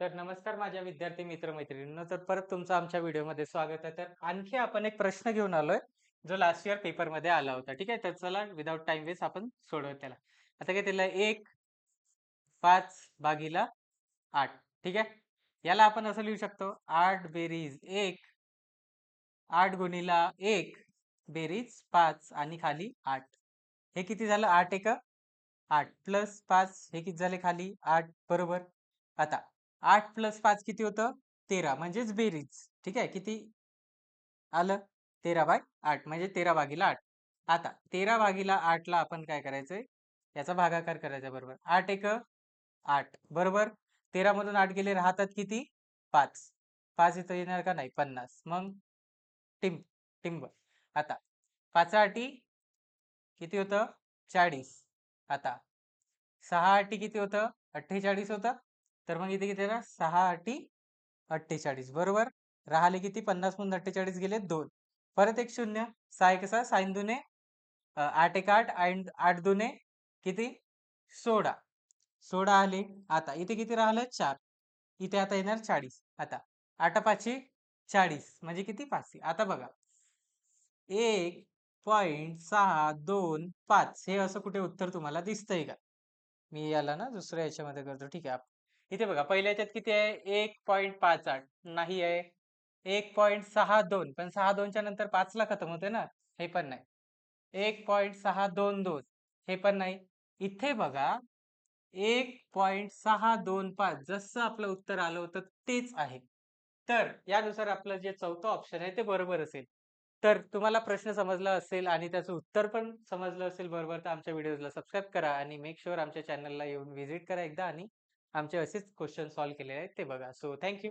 तर नमस्कार माझ्या विद्यार्थी मित्र मैत्रिणींनो तर परत तुमचं आमच्या व्हिडिओमध्ये स्वागत आहे. तर आणखी आपण एक प्रश्न घेऊन आलोय जो लास्ट इयर पेपरमध्ये आला होता. ठीक आहे? तर चला विदाउट टाइम वेस्ट आपण सोडव त्याला. आता काय त्याला? एक पाच भागीला आठ. ठीक आहे? याला आपण असं लिहू शकतो आठ बेरीज एक आठ गुणीला एक बेरीज पाच आणि खाली आठ. हे किती झालं? आठ एक? आठ. प्लस पाच हे किती झाले खाली? आठ. बरोबर? आता आठ प्लस पाच किती होतं? तेरा. म्हणजेच बेरीज. ठीक आहे? किती आलं? तेरा बाय आठ. म्हणजे तेरा भागीला आठ. आता तेरा भागीला आठला आपण काय करायचंय? याचा भागाकार करायचा बरोबर. आठ एक आठ. बरोबर? तेरा मधून आठ गेले राहतात किती? पाच. पाच इथं येणार का नाही? पन्नास. मग? टिंब. टिंब. आता पाच आठी किती होतं? चाळीस. आता सहा आठी किती होतं? अठ्ठेचाळीस होतं? तर मग इथे किती येणार सहा अटी अठ्ठेचाळीस. बरोबर? राहिले किती? पन्नास मधून अठ्ठेचाळीस गेले दोन. परत एक शून्य. सहा एक सहा साईन दुने आठ एक आठ आठ दुने किती? सोळा. सोळा आले. आता इथे किती राहिलं? चार. इथे आता येणार चाळीस. आता आठ पाचशे चाळीस. म्हणजे किती? पाचशे. आता बघा. एक पॉइंट सहा दोन पाच. हे असं कुठे उत्तर तुम्हाला दिसतंय का? मी याला ना दुसऱ्या याच्यामध्ये करतो. ठीक आहे. इथे बघा पहिल्या याच्यात किती आहे? एक पॉईंट पाच आठ. नाही आहे. एक पॉईंट सहा दोन. पण सहा दोनच्या नंतर पाचला खतम होते ना? हे पण नाही. एक पॉईंट सहा दोन दोन. हे पण नाही. इथे बघा एक पॉईंट सहा दोन पाच जसं आपलं उत्तर आलं होतं तेच आहे. तर यानुसार आपलं जे चौथं ऑप्शन आहे ते बरोबर असेल. तर तुम्हाला प्रश्न समजला असेल आणि त्याचं उत्तर पण समजलं असेल बरोबर तर आमच्या व्हिडिओला सबस्क्राईब करा आणि मेक शुअर आमच्या चॅनलला येऊन व्हिजिट करा एकदा आणि आमचे असेच क्वेश्चन सॉल्व्ह केलेले आहेत ते बघा. So thank you